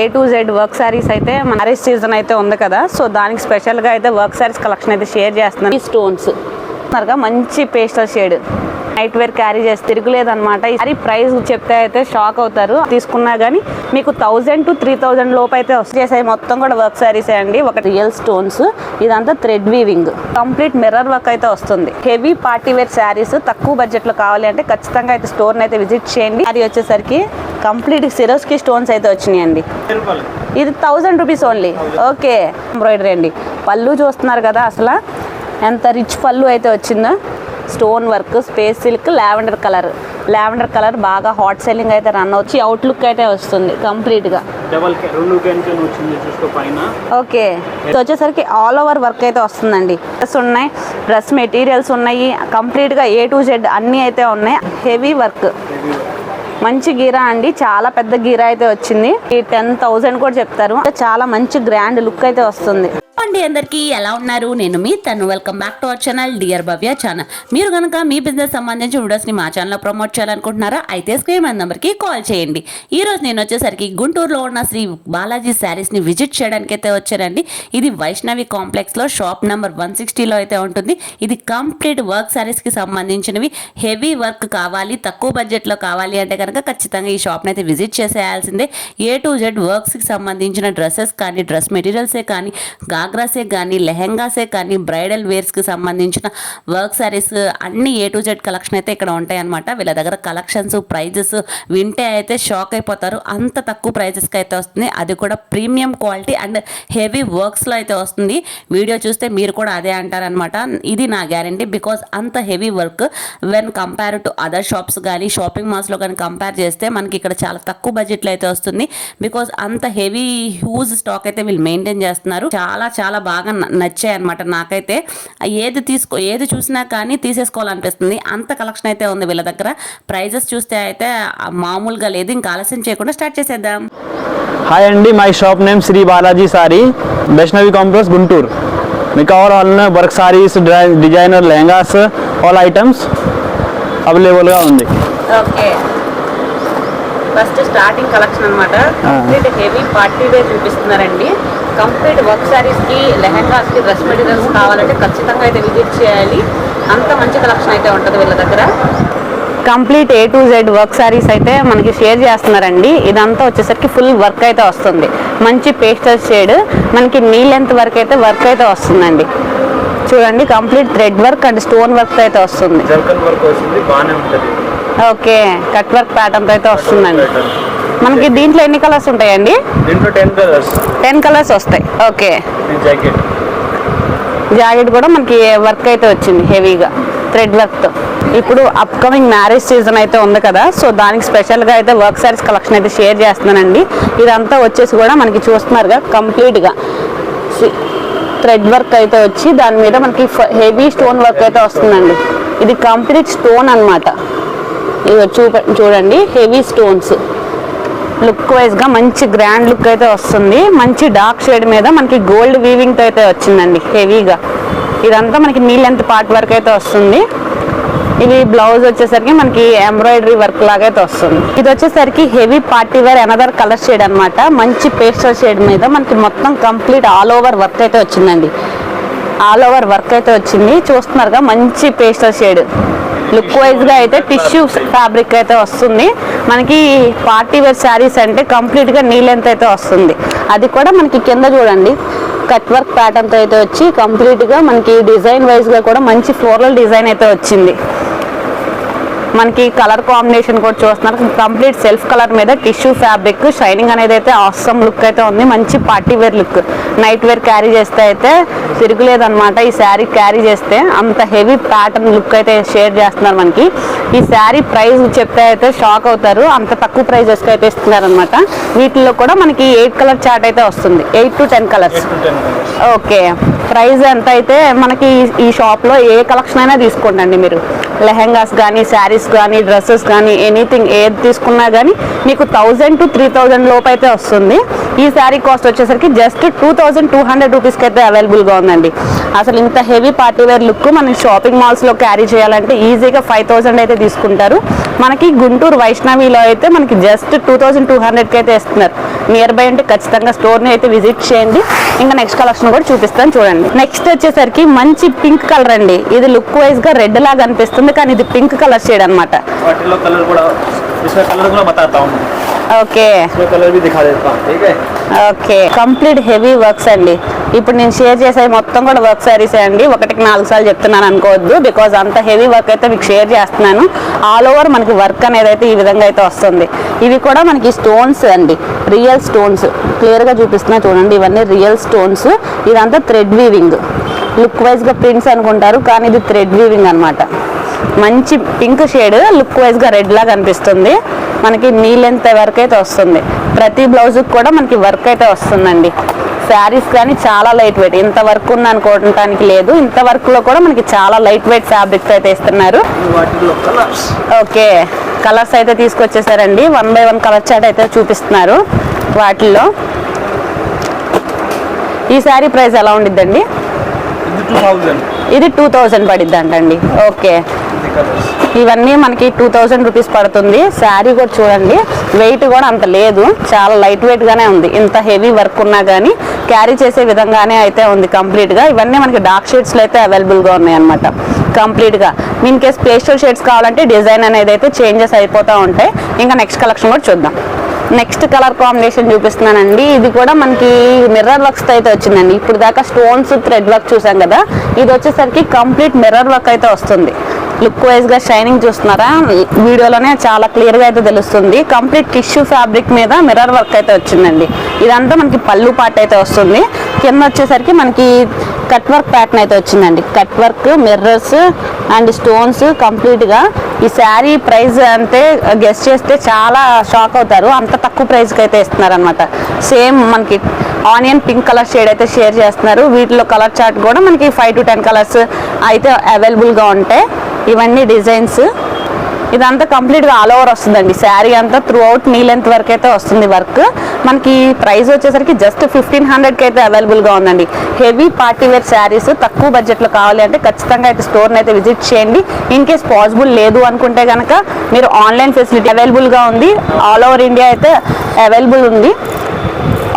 A to Z work sarees అయితే marriage season అయితే ఉంది కదా. సో దానికి స్పెషల్గా అయితే వర్క్ శారీస్ కలెక్షన్ అయితే షేర్ చేస్తున్నాను. ఈ స్టోన్స్ మంచి pastel shade night wear carry చేసి తిరుగులేదన్నమాట. ఈసారి ప్రైస్ చెప్తే అయితే షాక్ అవుతారు. తీసుకున్నా కానీ మీకు థౌజండ్ టు త్రీ థౌజండ్ లోపు అయితే వచ్చేసాయి మొత్తం కూడా వర్క్ శారీస్ అండి. ఒక రియల్ స్టోన్స్ ఇదంతా thread weaving complete mirror work అయితే వస్తుంది. హెవీ పార్టీ వేర్ శారీస్ తక్కువ బడ్జెట్లో కావాలి అంటే ఖచ్చితంగా అయితే స్టోర్ అయితే విజిట్ చేయండి. అది వచ్చేసరికి కంప్లీట్ సిరోస్కి స్టోన్స్ అయితే వచ్చినాయండి. ఇది thousand rupees only okay embroidery అండి. పళ్ళు చూస్తున్నారు కదా అసలు. ఎంత రిచ్ పళ్ళు అయితే వచ్చిందో? Stone work space silk lavender colour lavender colour బాగా హాట్ సెల్లింగ్ అయితే రన్ వచ్చి అవుట్లుక్ అయితే వస్తుంది కంప్లీట్గా ఓకే. వచ్చేసరికి ఆల్ ఓవర్ వర్క్ అయితే వస్తుందండి. డ్రెస్ ఉన్నాయి డ్రెస్ మెటీరియల్స్ ఉన్నాయి కంప్లీట్గా ఏ టు జెడ్ అన్నీ అయితే ఉన్నాయి. హెవీ వర్క్ మంచి గీరా అండి చాలా పెద్ద గీరా అయితే వచ్చింది. ఈ టెన్ థౌజండ్ కూడా చెప్తారు. చాలా మంచి గ్రాండ్ లుక్ అయితే వస్తుంది. అండి అందరికీ ఎలా ఉన్నారు? నేను మీ తను. Welcome back to our channel dear Bhavya channel మీరు కనుక మీ బిజినెస్ సంబంధించిన వీడియోస్ని మా ఛానల్లో ప్రమోట్ చేయాలనుకుంటున్నారా అయితే స్క్రీన్ మన నెంబర్కి కాల్ చేయండి. ఈరోజు నేను వచ్చేసరికి గుంటూరులో ఉన్న శ్రీ బాలాజీ శారీస్ని విజిట్ చేయడానికి అయితే వచ్చానండి. ఇది వైష్ణవి కాంప్లెక్స్లో షాప్ నెంబర్ వన్ సిక్స్టీలో అయితే ఉంటుంది. ఇది కంప్లీట్ వర్క్ శారీస్కి సంబంధించినవి. హెవీ వర్క్ కావాలి తక్కువ బడ్జెట్లో కావాలి అంటే కనుక ఖచ్చితంగా ఈ షాప్ని అయితే విజిట్ చేసేయాల్సిందే. ఏ టు జెడ్ వర్క్స్కి సంబంధించిన డ్రెస్సెస్ కానీ డ్రెస్ మెటీరియల్సే కానీ గాగ్రాసే కానీ లెహెంగాసే కానీ బ్రైడల్ వేర్స్కి సంబంధించిన వర్క్ శారీస్ అన్ని ఏ టు జెడ్ కలెక్షన్ అయితే ఇక్కడ ఉంటాయి అనమాట వీళ్ళ దగ్గర కలెక్షన్స్ ప్రైజెస్ వింటే అయితే షాక్ అయిపోతారు. అంత తక్కువ ప్రైజెస్కి అయితే వస్తుంది. అది కూడా ప్రీమియం క్వాలిటీ అండ్ హెవీ వర్క్స్లో అయితే వస్తుంది. వీడియో చూస్తే మీరు కూడా అదే అంటారనమాట ఇది నా గ్యారంటీ బికాజ్ అంత heavy work. When compare to other shops కానీ షాపింగ్ మాల్స్లో కానీ కంపేర్ చేస్తే మనకి ఇక్కడ చాలా తక్కువ బడ్జెట్లో అయితే వస్తుంది. బికాజ్ అంత హెవీ హ్యూజ్ స్టాక్ అయితే వీళ్ళు మెయింటైన్ చేస్తున్నారు. చాలా చాలా బాగా నచ్చాయి అనమాట నాకైతే. ఏది తీసుకో ఏది చూసినా కానీ తీసేసుకోవాలనిపిస్తుంది. అంత కలెక్షన్ అయితే ఉంది వీళ్ళ దగ్గర. ప్రైజెస్ చూస్తే అయితే మామూలుగా లేదు. ఇంకా ఆలస్యం చేయకుండా స్టార్ట్ చేసేద్దాం. హాయ్ అండి. My shop name Shri Balaji sari. Vaishnavi complex Guntur. మీకు కావాలన్న work sarees designer lehengas all items అవైలబుల్గా ఉంది. ఓకే. ఫస్ట్ స్టార్టింగ్ కలెక్షన్ అనమాట హెవీ పార్టీ వేర్ చూపిస్తున్నారండి. కంప్లీట్ వర్క్ శారీస్కి లెహంగాస్కి డ్రెస్ మెటీరియల్స్ కావాలంటే ఖచ్చితంగా అయితే విజిట్ చేయాలి. అంత మంచి కలెక్షన్ అయితే ఉంటుంది వీళ్ళ దగ్గర. Complete A to Z work sarees అయితే మనకి షేర్ చేస్తున్నారండి. ఇదంతా వచ్చేసరికి ఫుల్ వర్క్ అయితే వస్తుంది. మంచి పేస్టల్ షేడ్. మనకి నీ లెంత్ వర్క్ అయితే వర్క్ అయితే వస్తుందండి. చూడండి complete thread work and stone work అయితే వస్తుంది. ఓకే కట్ వర్క్ ప్యాటర్న్ అయితే వస్తుందండి. మనకి దీంట్లో ఎన్ని కలర్స్ ఉంటాయండి? టెన్ కలర్స్ వస్తాయి. ఓకే జాకెట్ జాకెట్ కూడా మనకి వర్క్ అయితే వచ్చింది హెవీగా థ్రెడ్ వర్క్తో ఇప్పుడు అప్కమింగ్ మ్యారేజ్ సీజన్ అయితే ఉంది కదా సో దానికి స్పెషల్గా అయితే వర్క్ సారీస్ కలెక్షన్ అయితే షేర్ చేస్తున్నానండి. ఇదంతా వచ్చేసి కూడా మనకి చూస్తున్నారుగా కంప్లీట్గా థ్రెడ్ వర్క్ అయితే వచ్చి దాని మీద మనకి హెవీ స్టోన్ వర్క్ అయితే వస్తుందండి. ఇది కంప్లీట్ స్టోన్ అన్నమాట. ఇది చూప చూడండి హెవీ స్టోన్స్ లుక్ వైజ్గా మంచి గ్రాండ్ లుక్ అయితే వస్తుంది. మంచి డార్క్ షేడ్ మీద మనకి గోల్డ్ వీవింగ్తో అయితే వచ్చిందండి హెవీగా. ఇదంతా మనకి నీ లెంత్ పార్ట్ వర్క్ అయితే వస్తుంది. ఇది బ్లౌజ్ వచ్చేసరికి మనకి ఎంబ్రాయిడరీ వర్క్ లాగా అయితే వస్తుంది. ఇది వచ్చేసరికి heavy party wear another colour shade అన్నమాట. మంచి పేస్టల్ షేడ్ మీద మనకి మొత్తం కంప్లీట్ ఆల్ ఓవర్ వర్క్ అయితే వచ్చిందండి. ఆల్ ఓవర్ వర్క్ అయితే వచ్చింది. చూస్తున్నారుగా మంచి పేస్టల్ షేడ్. లుక్ వైజ్గా అయితే టిష్యూ ఫ్యాబ్రిక్ అయితే వస్తుంది. మనకి పార్టీ వేర్ శారీస్ అంటే కంప్లీట్గా నీళ్ళెంత అయితే వస్తుంది. అది కూడా మనకి కింద చూడండి. కట్ వర్క్ ప్యాటర్న్తో అయితే వచ్చి కంప్లీట్గా మనకి డిజైన్ వైజ్గా కూడా మంచి ఫ్లోరల్ డిజైన్ అయితే వచ్చింది. మనకి కలర్ కాంబినేషన్ కూడా చూస్తున్నారు. కంప్లీట్ సెల్ఫ్ కలర్ మీద టిష్యూ ఫ్యాబ్రిక్ షైనింగ్ అనేది అయితే ఆసమ్ లుక్ అయితే ఉంది. మంచి party wear look night wear carry చేస్తే అయితే తిరుగులేదన్నమాట. ఈ శారీ క్యారీ చేస్తే అంత హెవీ ప్యాటర్న్ లుక్ అయితే షేర్ చేస్తున్నారు మనకి. ఈ శారీ ప్రైస్ చెప్తే అయితే షాక్ అవుతారు. అంత తక్కువ ప్రైజెస్కి అయితే ఇస్తున్నారు అనమాట వీటిల్లో కూడా మనకి ఎయిట్ కలర్ చార్ట్ అయితే వస్తుంది. Eight to ten colours okay price ఎంత అయితే మనకి ఈ- ఈ షాప్లో ఏ కలెక్షన్ అయినా తీసుకోండి మీరు. లెహెంగాస్ కానీ శారీస్ కానీ డ్రెస్సెస్ కానీ ఎనీథింగ్ ఏది తీసుకున్నా కానీ మీకు థౌజండ్ టు త్రీ థౌజండ్ లోపు అయితే వస్తుంది. ఈ శారీ కాస్ట్ వచ్చేసరికి just two thousand two hundred రూపీస్కి అయితే అవైలబుల్గా ఉందండి. అసలు ఇంత హెవీ పార్టీ వేర్ లుక్ మనం షాపింగ్ మాల్స్లో క్యారీ చేయాలంటే ఈజీగా ఫైవ్ థౌజండ్ అయితే తీసుకుంటారు. మనకి గుంటూరు వైష్ణవిలో అయితే మనకి జస్ట్ టూ థౌజండ్ టూ హండ్రెడ్కి అయితే ఇస్తున్నారు. నియర్ బై అంటే ఖచ్చితంగా స్టోర్ని అయితే విజిట్ చేయండి. ఇంకా నెక్స్ట్ కలెక్షన్ కూడా చూపిస్తాను చూడండి. నెక్స్ట్ వచ్చేసరికి మంచి పింక్ కలర్ అండి. ఇది లుక్ వైజ్గా రెడ్ లాగా అనిపిస్తుంది కానీ ఇది పింక్ కలర్ షేడ్ అనమాట okay. Okay? Complete heavy works అండి. ఇప్పుడు నేను షేర్ చేసే మొత్తం కూడా వర్క్ సారీస్ అండి. ఒకటికి నాలుగు సార్లు చెప్తున్నాను అనుకోవద్దు. బికాజ్ అంత హెవీ వర్క్ అయితే మీకు షేర్ చేస్తున్నాను. ఆల్ ఓవర్ మనకి వర్క్ అనేది అయితే ఈ విధంగా అయితే వస్తుంది. ఇవి కూడా మనకి స్టోన్స్ అండి. రియల్ స్టోన్స్ క్లియర్గా చూపిస్తున్నా చూడండి. ఇవన్నీ రియల్ స్టోన్స్ ఇదంతా థ్రెడ్ వీవింగ్ లుక్ వైజ్గా ప్రింట్స్ అనుకుంటారు. కానీ ఇది థ్రెడ్ వీవింగ్ అనమాట మంచి పింక్ షేడ్ లుక్ వైజ్గా రెడ్ లాగా అనిపిస్తుంది మనకి నీ లెంత్ వరకు అయితే వస్తుంది. ప్రతి బ్లౌజ్కి కూడా మనకి వర్క్ అయితే వస్తుందండి. శారీస్ కానీ చాలా లైట్ వెయిట్. ఇంత వర్క్ ఉంది అనుకోవటానికి లేదు. ఇంత వర్క్లో కూడా మనకి చాలా లైట్ వెయిట్ ఫ్యాబ్రిక్స్ అయితే ఇస్తున్నారు. ఓకే. కలర్స్ అయితే తీసుకొచ్చేసారండి. One by one colour chart అయితే చూపిస్తున్నారు వాటిల్లో. ఈ శారీ ప్రైస్ ఎలా ఉండిద్దండి? ఇది టూ థౌజండ్ పడిద్ది అంటండి ఓకే. ఇవన్నీ మనకి టూ థౌజండ్ రూపీస్ పడుతుంది. శారీ కూడా చూడండి. వెయిట్ కూడా అంత లేదు. చాలా లైట్ వెయిట్గానే ఉంది. ఇంత హెవీ వర్క్ ఉన్నా కానీ క్యారీ చేసే విధంగానే అయితే ఉంది కంప్లీట్గా ఇవన్నీ మనకి డార్క్ షేడ్స్లో అయితే అవైలబుల్గా ఉన్నాయి అనమాట కంప్లీట్గా ఇన్ కేస్ పేస్టల్ షేడ్స్ కావాలంటే డిజైన్ అనేది అయితే చేంజెస్ అయిపోతూ ఉంటాయి. ఇంకా నెక్స్ట్ కలెక్షన్ కూడా చూద్దాం. నెక్స్ట్ కలర్ కాంబినేషన్ చూపిస్తున్నానండి. ఇది కూడా మనకి మిర్రర్ వర్క్స్ అయితే వచ్చిందండి. ఇప్పుడు దాకా స్టోన్స్ థ్రెడ్ వర్క్ చూసాం కదా. ఇది వచ్చేసరికి కంప్లీట్ మిర్రర్ వర్క్ అయితే వస్తుంది. లుక్ వైజ్గా షైనింగ్ చూస్తున్నారా? వీడియోలోనే చాలా క్లియర్గా అయితే తెలుస్తుంది. కంప్లీట్ టిష్యూ ఫ్యాబ్రిక్ మీద మిర్రర్ వర్క్ అయితే వచ్చిందండి. ఇదంతా మనకి పళ్ళు పాట అయితే వస్తుంది. కింద వచ్చేసరికి మనకి కట్ వర్క్ ప్యాటర్న్ అయితే వచ్చిందండి. Cut work mirrors and stones కంప్లీట్గా. ఈ శారీ ప్రైస్ అంటే గెస్ట్ చేస్తే చాలా షాక్ అవుతారు. అంత తక్కువ ప్రైస్కి అయితే ఇస్తున్నారు అనమాట సేమ్ మనకి ఆనియన్ పింక్ కలర్ షేడ్ అయితే షేర్ చేస్తున్నారు. వీటిలో కలర్ చార్ట్ కూడా మనకి ఫైవ్ టు టెన్ కలర్స్ అయితే అవైలబుల్గా ఉంటాయి. ఇవన్నీ డిజైన్స్. ఇదంతా కంప్లీట్గా ఆల్ ఓవర్ వస్తుందండి. శారీ అంతా త్రూ అవుట్ నీ లెంత్ వరకు అయితే వస్తుంది వర్క్. మనకి ప్రైస్ వచ్చేసరికి జస్ట్ ఫిఫ్టీన్ హండ్రెడ్కి అయితే అవైలబుల్గా ఉందండి. హెవీ పార్టీ వేర్ శారీస్ తక్కువ బడ్జెట్లో కావాలి అంటే ఖచ్చితంగా అయితే స్టోర్ని అయితే విజిట్ చేయండి. ఇన్ కేస్ పాసిబుల్ లేదు అనుకుంటే కనుక మీరు ఆన్లైన్ ఫెసిలిటీ అవైలబుల్గా ఉంది. ఆల్ ఓవర్ ఇండియా అయితే అవైలబుల్ ఉంది.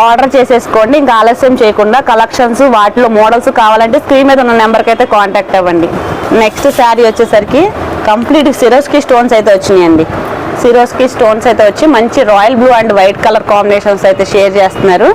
ఆర్డర్ చేసేసుకోండి. ఇంకా ఆలస్యం చేయకుండా కలెక్షన్స్ వాటిలో మోడల్స్ కావాలంటే స్క్రీన్ మీద ఉన్న నెంబర్కి అయితే కాంటాక్ట్ అవ్వండి. నెక్స్ట్ శారీ వచ్చేసరికి కంప్లీట్ సిరోస్కి స్టోన్స్ అయితే వచ్చినాయండి. సిరోస్కి స్టోన్స్ అయితే వచ్చి మంచి royal blue and white colour combinations అయితే షేర్ చేస్తున్నారు.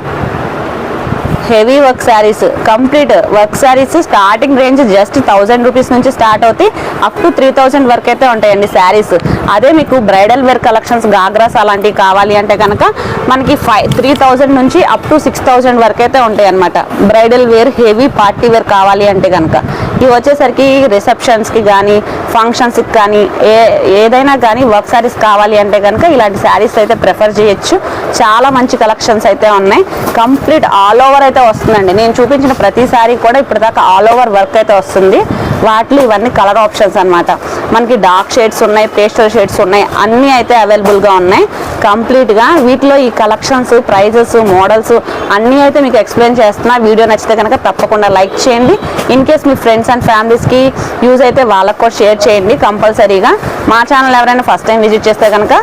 Heavy work sarees complete work sarees starting range just thousand rupees నుంచి స్టార్ట్ అవుతాయి. అప్ టు త్రీ థౌజండ్ వరకు అయితే ఉంటాయండి శారీస్. అదే మీకు బ్రైడల్ వేర్ కలెక్షన్స్ గాగ్రాస్ అలాంటివి కావాలి అంటే కనుక మనకి ఫైవ్ త్రీ థౌజండ్ నుంచి అప్ టు సిక్స్ థౌజండ్ వరకు అయితే ఉంటాయి అనమాట bridal wear heavy party wear కావాలి అంటే కనుక. ఇవి వచ్చేసరికి రిసెప్షన్స్కి కానీ ఫంక్షన్స్కి కానీ ఏ ఏదైనా కానీ వర్క్ శారీస్ కావాలి అంటే కనుక ఇలాంటి శారీస్ అయితే ప్రిఫర్ చేయొచ్చు. చాలా మంచి కలెక్షన్స్ అయితే ఉన్నాయి. కంప్లీట్ ఆల్ ఓవర్ అయితే వస్తుందండి. నేను చూపించిన ప్రతిసారి కూడా ఇప్పటిదాకా ఆల్ ఓవర్ వర్క్ అయితే వస్తుంది. వాటిలో ఇవన్నీ కలర్ ఆప్షన్స్ అన్నమాట. మనకి డార్క్ షేడ్స్ ఉన్నాయి పేస్టల్ షేడ్స్ ఉన్నాయి అన్నీ అయితే అవైలబుల్గా ఉన్నాయి. కంప్లీట్గా వీటిలో ఈ కలెక్షన్స్ ప్రైజెస్ మోడల్స్ అన్నీ అయితే మీకు ఎక్స్ప్లెయిన్ చేస్తున్నా. వీడియో నచ్చితే కనుక తప్పకుండా లైక్ చేయండి. ఇన్ కేస్ మీ ఫ్రెండ్స్ అండ్ ఫ్యామిలీస్కి యూజ్ అయితే వాళ్ళకు కూడా షేర్ చేయండి కంపల్సరీగా మా ఛానల్ ఎవరైనా ఫస్ట్ టైం విజిట్ చేస్తే కనుక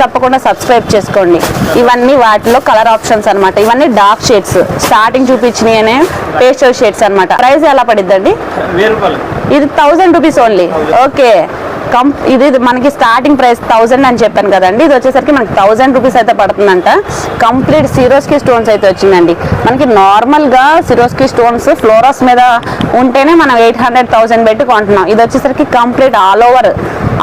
తప్పకుండా సబ్స్క్రైబ్ చేసుకోండి. ఇవన్నీ వాటిలో కలర్ ఆప్షన్స్ అన్నమాట. ఇవన్నీ డార్క్ షేడ్స్ స్టార్టింగ్ చూపించినవి పేస్టల్ షేడ్స్ అన్నమాట. ప్రైస్ ఎలా పడిద్దండి? ఇది థౌజండ్ రూపీస్ ఓన్లీ ఓకే కం ఇది మనకి స్టార్టింగ్ ప్రైస్ థౌజండ్ అని చెప్పాను కదండి. ఇది వచ్చేసరికి మనకి థౌజండ్ రూపీస్ అయితే పడుతుందంట. కంప్లీట్ సిరోస్కి స్టోన్స్ అయితే వచ్చిందండి. మనకి నార్మల్గా సిరోస్కి స్టోన్స్ ఫ్లోరస్ మీద ఉంటేనే మనం ఎయిట్ హండ్రెడ్ థౌసండ్ పెట్టి కొంటున్నాం. ఇది వచ్చేసరికి complete all over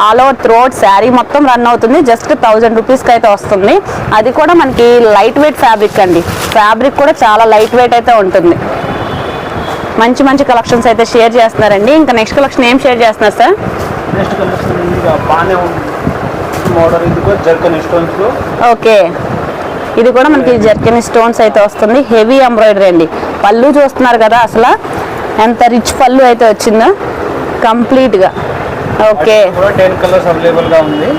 all over throughout sari మొత్తం రన్ అవుతుంది. జస్ట్ థౌజండ్ రూపీస్కి అయితే వస్తుంది. అది కూడా మనకి లైట్ వెయిట్ ఫ్యాబ్రిక్ అండి. ఫ్యాబ్రిక్ కూడా చాలా లైట్ వెయిట్ అయితే ఉంటుంది. మంచి మంచి కలెక్షన్స్ అయితే షేర్ చేస్తున్నారండి. ఇంకా నెక్స్ట్ కలెక్షన్ ఏం షేర్ చేస్తున్నారు సార్ నెక్స్ట్ కలెక్షన్ ఇంకా బాగానే ఉంది. మోడల్ ఇది కూడా జర్కన్ స్టోన్స్ ఓకే. ఇది కూడా మనకి జర్కిన్ స్టోన్స్ అయితే వస్తుంది. హెవీ ఎంబ్రాయిడరీ అండి. పళ్ళు చూస్తున్నారు కదా అసలు. ఎంత రిచ్ పళ్ళు అయితే వచ్చిందో. కంప్లీట్గా ఓకే. కూడా టెన్ కలర్స్ అవైలబుల్గా ఉంది.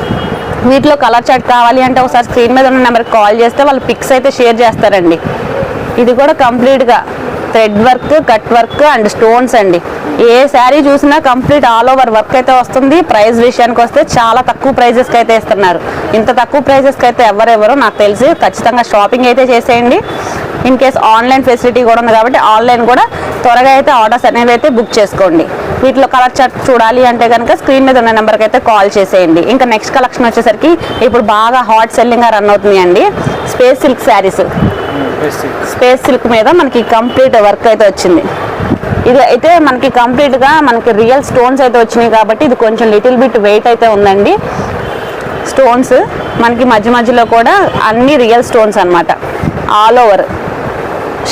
వీటిలో కలర్ చార్ట్ కావాలి అంటే ఒకసారి స్క్రీన్ మీద ఉన్న నెంబర్కి కాల్ చేస్తే వాళ్ళు పిక్స్ అయితే షేర్ చేస్తారండి. ఇది కూడా కంప్లీట్గా thread work cut work and stones అండి. ఏ శారీ చూసినా కంప్లీట్ ఆల్ ఓవర్ వర్క్ అయితే వస్తుంది. ప్రైస్ విషయానికి వస్తే చాలా తక్కువ ప్రైజెస్కి అయితే ఇస్తున్నారు. ఇంత తక్కువ ప్రైజెస్కి అయితే ఎవరెవరో నాకు తెలిసి. ఖచ్చితంగా షాపింగ్ అయితే చేసేయండి. ఇన్ కేస్ ఆన్లైన్ ఫెసిలిటీ కూడా ఉంది కాబట్టి ఆన్లైన్ కూడా త్వరగా అయితే ఆర్డర్స్ అనేవి అయితే బుక్ చేసుకోండి. వీటిలో కలర్ చార్ట్ చూడాలి అంటే కనుక స్క్రీన్ మీద ఉన్న నెంబర్కి అయితే కాల్ చేసేయండి. ఇంకా నెక్స్ట్ కలెక్షన్ వచ్చేసరికి ఇప్పుడు బాగా హాట్ సెల్లింగ్గా రన్ అవుతుంది అండి space silk sarees. Space silk మీద మనకి కంప్లీట్ వర్క్ అయితే వచ్చింది. ఇది అయితే మనకి కంప్లీట్గా మనకి రియల్ స్టోన్స్ అయితే వచ్చినాయి కాబట్టి ఇది కొంచెం లిటిల్ బిట్ వెయిట్ అయితే ఉందండి. స్టోన్స్ మనకి మధ్య మధ్యలో కూడా అన్ని రియల్ స్టోన్స్ అన్నమాట. ఆల్ ఓవర్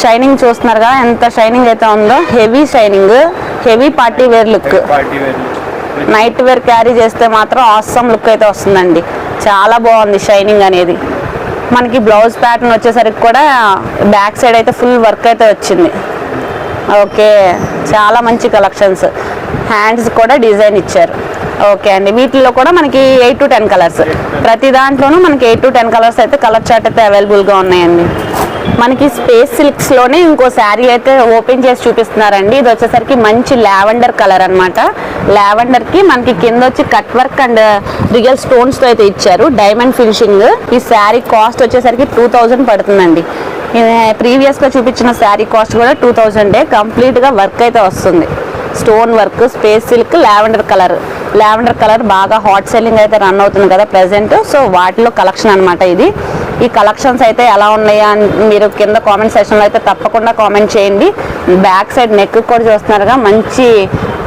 షైనింగ్ చూస్తున్నారుగా ఎంత షైనింగ్ అయితే ఉందో heavy shining heavy party wear look night wear carry చేస్తే మాత్రం ఆసమ్ లుక్ అయితే వస్తుందండి. చాలా బాగుంది షైనింగ్ అనేది. మనకి బ్లౌజ్ ప్యాటర్న్ వచ్చేసరికి కూడా బ్యాక్ సైడ్ అయితే ఫుల్ వర్క్ అయితే వచ్చింది. ఓకే చాలా మంచి కలెక్షన్స్. హ్యాండ్స్ కూడా డిజైన్ ఇచ్చారు. ఓకే అండి వీటిల్లో కూడా మనకి ఎయిట్ టు టెన్ కలర్స్ ప్రతి దాంట్లోనూ మనకి ఎయిట్ టు టెన్ కలర్స్ అయితే కలర్ చార్ట్ అయితే అవైలబుల్గా ఉన్నాయండి. మనకి స్పేస్ సిల్క్స్లోనే ఇంకో శారీ అయితే ఓపెన్ చేసి చూపిస్తున్నారండి. ఇది వచ్చేసరికి మంచి లావెండర్ కలర్ అనమాట లావెండర్కి మనకి కింద వచ్చి కట్ వర్క్ అండ్ రియల్ స్టోన్స్తో అయితే ఇచ్చారు. Diamond finishing. ఈ శారీ కాస్ట్ వచ్చేసరికి టూ థౌజండ్ పడుతుందండి. ప్రీవియస్గా చూపించిన శారీ కాస్ట్ కూడా టూ థౌజండే కంప్లీట్గా వర్క్ అయితే వస్తుంది. Stone work space silk lavender colour. Lavender colour బాగా హాట్ సెల్లింగ్ అయితే రన్ అవుతుంది కదా ప్రెసెంట్ సో వాటిలో కలెక్షన్ అనమాట ఇది. ఈ కలెక్షన్స్ అయితే ఎలా ఉన్నాయా అని మీరు కింద కామెంట్ సెక్షన్లో అయితే తప్పకుండా కామెంట్ చేయండి. బ్యాక్ సైడ్ నెక్ కూడా చూస్తున్నారుగా మంచి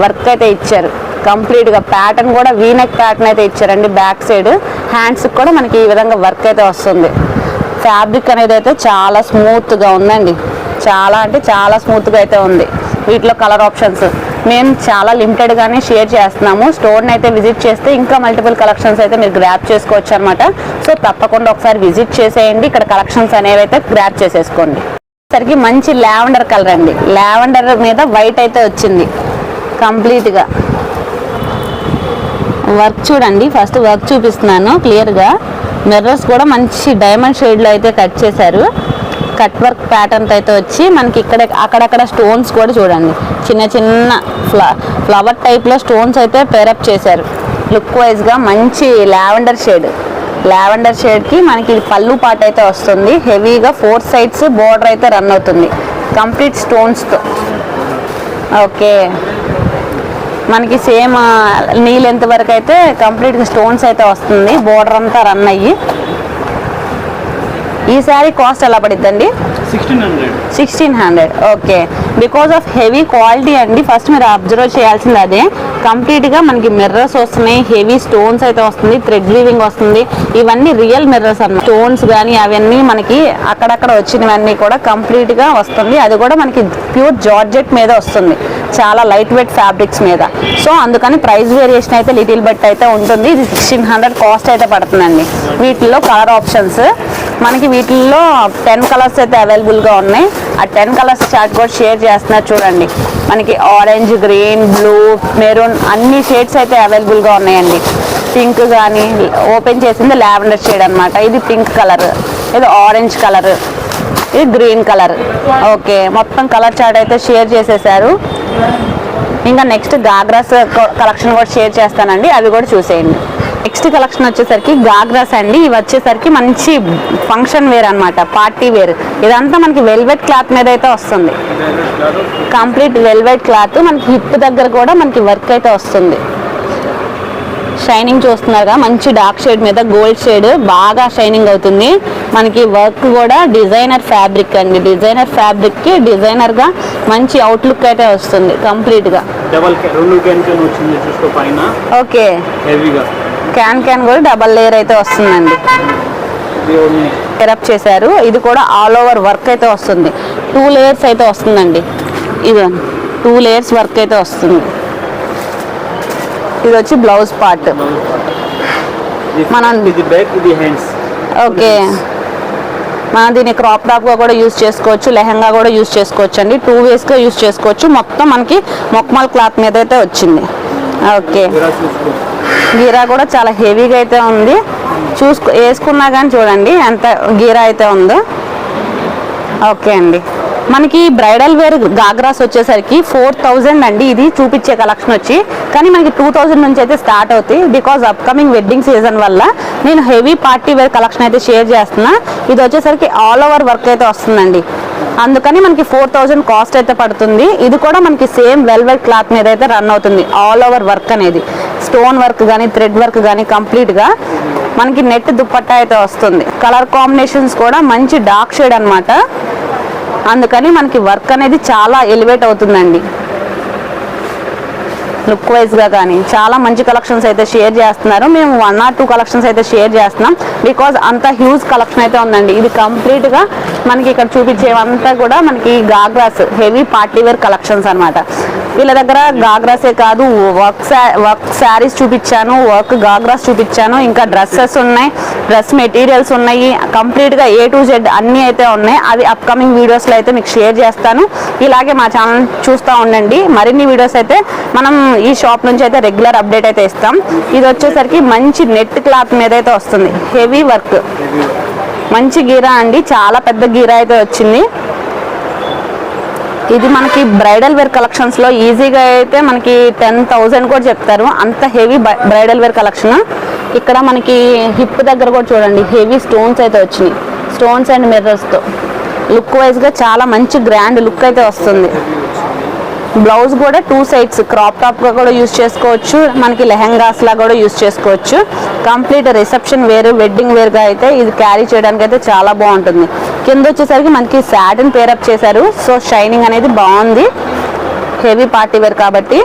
వర్క్ అయితే ఇచ్చారు. కంప్లీట్గా ప్యాటర్న్ కూడా వీనెక్ ప్యాటర్న్ అయితే ఇచ్చారండి బ్యాక్ సైడ్. హ్యాండ్స్కి కూడా మనకి ఈ విధంగా వర్క్ అయితే వస్తుంది. ఫ్యాబ్రిక్ అనేది అయితే చాలా స్మూత్గా ఉందండి. చాలా అంటే చాలా స్మూత్గా అయితే ఉంది. వీటిలో కలర్ ఆప్షన్స్. మేము చాలా లిమిటెడ్గానే షేర్ చేస్తున్నాము. స్టోర్ని అయితే విజిట్ చేస్తే ఇంకా మల్టిపుల్ కలెక్షన్స్ అయితే మీరు గ్రాప్ చేసుకోవచ్చు అనమాట సో తప్పకుండా ఒకసారి విజిట్ చేసేయండి. ఇక్కడ కలెక్షన్స్ అనేవి అయితే గ్రాప్ చేసేసుకోండి. సరికి మంచి లావెండర్ కలర్ అండి. లావెండర్ మీద వైట్ అయితే వచ్చింది. కంప్లీట్గా వర్క్ చూడండి. ఫస్ట్ వర్క్ చూపిస్తున్నాను. క్లియర్గా మిర్రర్స్ కూడా మంచి డైమండ్ షేడ్లో అయితే కట్ చేశారు. కట్ వర్క్ ప్యాటర్న్ అయితే వచ్చి మనకి ఇక్కడ అక్కడక్కడ స్టోన్స్ కూడా చూడండి. చిన్న చిన్న ఫ్ల ఫ్లవర్ టైప్లో స్టోన్స్ అయితే పేరప్ చేశారు. లుక్ వైజ్గా మంచి లావెండర్ షేడ్. లావెండర్ షేడ్కి మనకి పళ్ళు పాట అయితే వస్తుంది. హెవీగా ఫోర్ సైడ్స్ బోర్డర్ అయితే రన్ అవుతుంది. కంప్లీట్ స్టోన్స్తో ఓకే. మనకి సేమ్ నీళ్ళు ఎంత వరకు అయితే కంప్లీట్ స్టోన్స్ అయితే వస్తుంది. బోర్డర్ అంతా రన్ అయ్యి. ఈ శారీ కాస్ట్ ఎలా పడిద్దండి? Sixteen hundred sixteen hundred okay. Because of heavy quality అండి ఫస్ట్ మీరు అబ్జర్వ్ చేయాల్సింది అదే. కంప్లీట్గా మనకి మిర్రర్స్ వస్తున్నాయి హెవీ స్టోన్స్ అయితే వస్తుంది థ్రెడ్ వీవింగ్ వస్తుంది. ఇవన్నీ రియల్ మిర్రర్స్ అన్నమాట. స్టోన్స్ కానీ అవన్నీ మనకి అక్కడక్కడ వచ్చినవన్నీ కూడా కంప్లీట్గా వస్తుంది. అది కూడా మనకి ప్యూర్ జార్జెట్ మీద వస్తుంది. చాలా లైట్ వెయిట్ ఫ్యాబ్రిక్స్ మీద. సో అందుకని ప్రైస్ వేరియేషన్ అయితే లిటిల్ బట్ అయితే ఉంటుంది. ఇది సిక్స్టీన్ హండ్రెడ్ కాస్ట్ అయితే పడుతుందండి. వీటిల్లో కలర్ ఆప్షన్స్ మనకి వీటిల్లో టెన్ కలర్స్ అయితే అవైలబుల్గా ఉన్నాయి. ఆ టెన్ కలర్స్ చార్ట్ కూడా షేర్ చేస్తున్నారు చూడండి. మనకి ఆరెంజ్ గ్రీన్ బ్లూ మెరూన్ అన్ని షేడ్స్ అయితే అవైలబుల్గా ఉన్నాయండి. పింక్ కానీ ఓపెన్ చేసింది లావెండర్ షేడ్ అనమాట ఇది పింక్ కలర్ ఇది ఆరెంజ్ కలర్ ఇది గ్రీన్ కలర్ ఓకే మొత్తం కలర్ చార్ట్ అయితే షేర్ చేసేసారు. ఇంకా నెక్స్ట్ గాగ్రాస్ కలెక్షన్ కూడా షేర్ చేస్తానండి. అవి కూడా చూసేయండి. నెక్స్ట్ కలెక్షన్ వచ్చేసరికి గాగ్రాస్ అండి. ఇవి వచ్చేసరికి మంచి ఫంక్షన్ వేర్ అన్నమాట పార్టీ వేర్ ఇదంతా మనకి వెల్వెట్ క్లాత్ మీద అయితే వస్తుంది. కంప్లీట్ వెల్వెట్ క్లాత్ మనకి హిప్ దగ్గర కూడా మనకి వర్క్ అయితే వస్తుంది. షైనింగ్ చూస్తున్నారుగా మంచి డార్క్ షేడ్ మీద గోల్డ్ షేడ్ బాగా షైనింగ్ అవుతుంది. మనకి వర్క్ కూడా డిజైనర్ ఫ్యాబ్రిక్ అండి. డిజైనర్ ఫ్యాబ్రిక్కి డిజైనర్గా మంచి అవుట్లుక్ అయితే వస్తుంది కంప్లీట్గా. డబల్ రెండు క్యాన్ క్యాన్ వచ్చింది చూసుకో పైన. ఓకే హెవీగా క్యాన్ క్యాన్ కూడా డబల్ లేయర్ అయితే వస్తుందండి. సెరప్ చేశారు. ఇది కూడా ఆల్ ఓవర్ వర్క్ అయితే వస్తుంది. టూ లేయర్స్ అయితే వస్తుందండి. ఇది టూ లేయర్స్ వర్క్ అయితే వస్తుంది. ఇది వచ్చి బ్లౌజ్ పార్ట్. మనం- ఓకే. మనం దీన్ని క్రాప్ టాప్గా కూడా యూస్ చేసుకోవచ్చు లెహంగా కూడా యూస్ చేసుకోవచ్చు అండి. టూ వేస్గా యూస్ చేసుకోవచ్చు. మొత్తం మనకి మొక్కమల్ క్లాత్ మీద అయితే వచ్చింది ఓకే. గీరా కూడా చాలా హెవీగా అయితే ఉంది. చూసుకో వేసుకున్నా కానీ చూడండి ఎంత గీరా అయితే ఉందో. ఓకే అండి. మనకి బ్రైడల్ వేర్ గాగ్రాస్ వచ్చేసరికి ఫోర్ థౌజండ్ అండి. ఇది చూపించే కలెక్షన్ వచ్చి. కానీ మనకి టూ థౌజండ్ నుంచి అయితే స్టార్ట్ అవుతాయి బికాజ్ అప్కమింగ్ వెడ్డింగ్ సీజన్ వల్ల నేను హెవీ పార్టీ వేర్ కలెక్షన్ అయితే షేర్ చేస్తున్నా. ఇది వచ్చేసరికి ఆల్ ఓవర్ వర్క్ అయితే వస్తుందండి. అందుకని మనకి ఫోర్ థౌజండ్ కాస్ట్ అయితే పడుతుంది. ఇది కూడా మనకి సేమ్ వెల్వెట్ క్లాత్ మీద అయితే రన్ అవుతుంది. ఆల్ ఓవర్ వర్క్ అనేది. స్టోన్ వర్క్ కానీ థ్రెడ్ వర్క్ కానీ కంప్లీట్గా మనకి నెట్ దుప్పట్టా అయితే వస్తుంది. కలర్ కాంబినేషన్స్ కూడా మంచి డార్క్ షేడ్ అన్నమాట. అందుకని మనకి వర్క్ అనేది చాలా ఎలివేట్ అవుతుందండి. లుక్ వైజ్గా కానీ చాలా మంచి కలెక్షన్స్ అయితే షేర్ చేస్తున్నారు. మేము వన్ ఆర్ టూ కలెక్షన్స్ అయితే షేర్ చేస్తున్నాం. బికాజ్ అంత హ్యూజ్ కలెక్షన్ అయితే ఉందండి. ఇది కంప్లీట్గా మనకి ఇక్కడ చూపించేవంతా కూడా మనకి ghagras heavy party wear collections అన్నమాట. వీళ్ళ దగ్గర గాగ్రాసే కాదు వర్క్ వర్క్ శారీస్ చూపించాను వర్క్ గాగ్రాస్ చూపించాను ఇంకా డ్రెస్సెస్ ఉన్నాయి డ్రెస్ మెటీరియల్స్ ఉన్నాయి కంప్లీట్గా ఏ టు జెడ్ అన్నీ అయితే ఉన్నాయి. అవి అప్కమింగ్ వీడియోస్లో అయితే మీకు షేర్ చేస్తాను. ఇలాగే మా ఛానల్ చూస్తూ ఉండండి. మరిన్ని వీడియోస్ అయితే మనం ఈ షాప్ నుంచి అయితే రెగ్యులర్ అప్డేట్ అయితే ఇస్తాం. ఇది వచ్చేసరికి మంచి నెట్ క్లాత్ మీద అయితే వస్తుంది. Heavy work. మంచి గీరా అండి. చాలా పెద్ద గీరా అయితే వచ్చింది. ఇది మనకి బ్రైడల్ వేర్ కలెక్షన్స్లో ఈజీగా అయితే మనకి టెన్ థౌజండ్ కూడా చెప్తారు. అంత హెవీ బ్రైడల్ వేర్ కలెక్షన్. ఇక్కడ మనకి హిప్ దగ్గర కూడా చూడండి. హెవీ స్టోన్స్ అయితే వచ్చినాయి. స్టోన్స్ అండ్ మిర్రర్స్తో లుక్ వైజ్గా చాలా మంచి గ్రాండ్ లుక్ అయితే వస్తుంది. బ్లౌజ్ కూడా టూ సైడ్స్ క్రాప్ టాప్గా కూడా యూస్ చేసుకోవచ్చు మనకి లెహంగాస్ లా కూడా యూస్ చేసుకోవచ్చు. కంప్లీట్ రిసెప్షన్ వేర్ వెడ్డింగ్ వేర్గా అయితే ఇది క్యారీ చేయడానికి అయితే చాలా బాగుంటుంది. కింద వచ్చేసరికి మనకి సాటిన్ పేరప్ చేశారు. సో షైనింగ్ అనేది బాగుంది. హెవీ పార్టీ వేర్ కాబట్టి.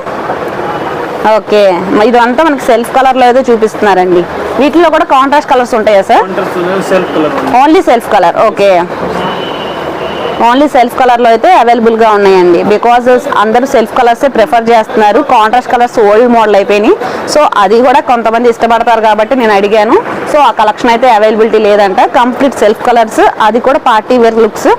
ఓకే ఇదంతా మనకి సెల్ఫ్ కలర్లో అయితే చూపిస్తున్నారండి. వీటిలో కూడా కాంట్రాస్ట్ కలర్స్ ఉంటాయా sir only self colour okay only self కలర్లో అయితే అవైలబుల్గా ఉన్నాయండి. బికాజ్ అందరూ సెల్ఫ్ కలర్స్ ప్రిఫర్ చేస్తున్నారు. కాంట్రాస్ట్ కలర్స్ ఓల్డ్ మోడల్ అయిపోయినాయి. సో అది కూడా కొంతమంది ఇష్టపడతారు కాబట్టి నేను అడిగాను. సో ఆ కలెక్షన్ అయితే అవైలబిలిటీ లేదంట. కంప్లీట్ సెల్ఫ్ కలర్స్ అది కూడా పార్టీ వేర్ లుక్స్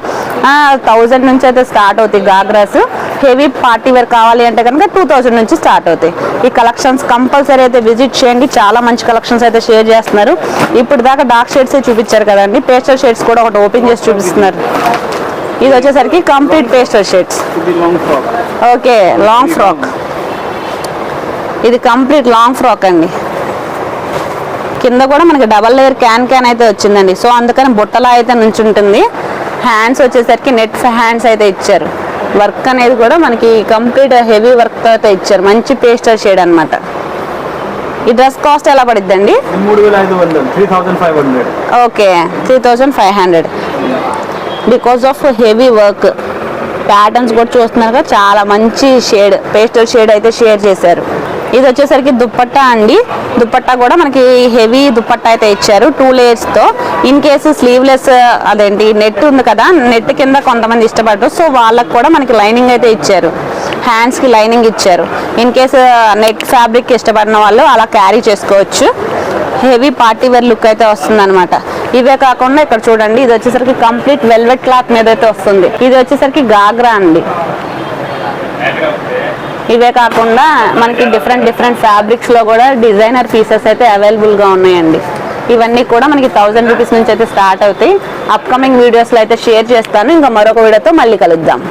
థౌజండ్ నుంచి అయితే స్టార్ట్ అవుతాయి గాగ్రాస్ హెవీ పార్టీ వేర్ కావాలి అంటే కనుక టూ థౌజండ్ నుంచి స్టార్ట్ అవుతాయి. ఈ కలెక్షన్స్ కంపల్సరీ అయితే విజిట్ చేయండి. చాలా మంచి కలెక్షన్స్ అయితే షేర్ చేస్తున్నారు. ఇప్పుడు దాకా డార్క్ షేడ్స్ చూపించారు కదండి. పేస్టల్ షేడ్స్ కూడా ఒకటి ఓపెన్ చేసి చూపిస్తున్నారు. ఇది వచ్చేసరికి complete pastel shades okay long frock ఇది కంప్లీట్ లాంగ్ ఫ్రాక్ అండి. కింద కూడా మనకి డబల్ లేయర్ క్యాన్ క్యాన్ అయితే వచ్చిందండి. సో అందుకని బుట్టలా అయితే నుంచుంటుంది. హ్యాండ్స్ వచ్చేసరికి నెట్ హ్యాండ్స్ అయితే ఇచ్చారు. వర్క్ అనేది కూడా మనకి కంప్లీట్ హెవీ వర్క్ అయితే ఇచ్చారు. మంచి పేస్టల్ షేడ్ అన్నమాట. ఈ డ్రెస్ కాస్ట్ ఎలా పడిద్దండి? Okay three thousand five hundred because of heavy work patterns కూడా చూస్తున్నారు కదా చాలా మంచి షేడ్ పేస్టల్ షేడ్ అయితే షేర్ చేశారు. ఇది వచ్చేసరికి దుప్పట్టా అండి. దుప్పట్టా కూడా మనకి హెవీ దుప్పట్టా అయితే ఇచ్చారు టూ లేయర్స్తో ఇన్ కేసు స్లీవ్లెస్ అదేంటి నెట్ ఉంది కదా నెట్ కింద కొంతమంది ఇష్టపడరు. సో వాళ్ళకి కూడా మనకి లైనింగ్ అయితే ఇచ్చారు. హ్యాండ్స్కి లైనింగ్ ఇచ్చారు. ఇన్ కేసు నెట్ ఫ్యాబ్రిక్ ఇష్టపడిన వాళ్ళు అలా క్యారీ చేసుకోవచ్చు. హెవీ పార్టీ వేర్ లుక్ అయితే వస్తుంది అనమాట ఇవే కాకుండా ఇక్కడ చూడండి ఇది వచ్చేసరికి కంప్లీట్ వెల్వెట్ క్లాత్ మీద అయితే వస్తుంది. ఇది వచ్చేసరికి గాగ్రా అండి. ఇవే కాకుండా మనకి డిఫరెంట్ డిఫరెంట్ ఫ్యాబ్రిక్స్లో కూడా డిజైనర్ పీసెస్ అయితే అవైలబుల్గా ఉన్నాయండి. ఇవన్నీ కూడా మనకి థౌజండ్ రూపీస్ నుంచి అయితే స్టార్ట్ అవుతాయి. అప్కమింగ్ వీడియోస్లో అయితే షేర్ చేస్తాను. ఇంకా మరొక వీడియోతో మళ్ళీ కలుద్దాం.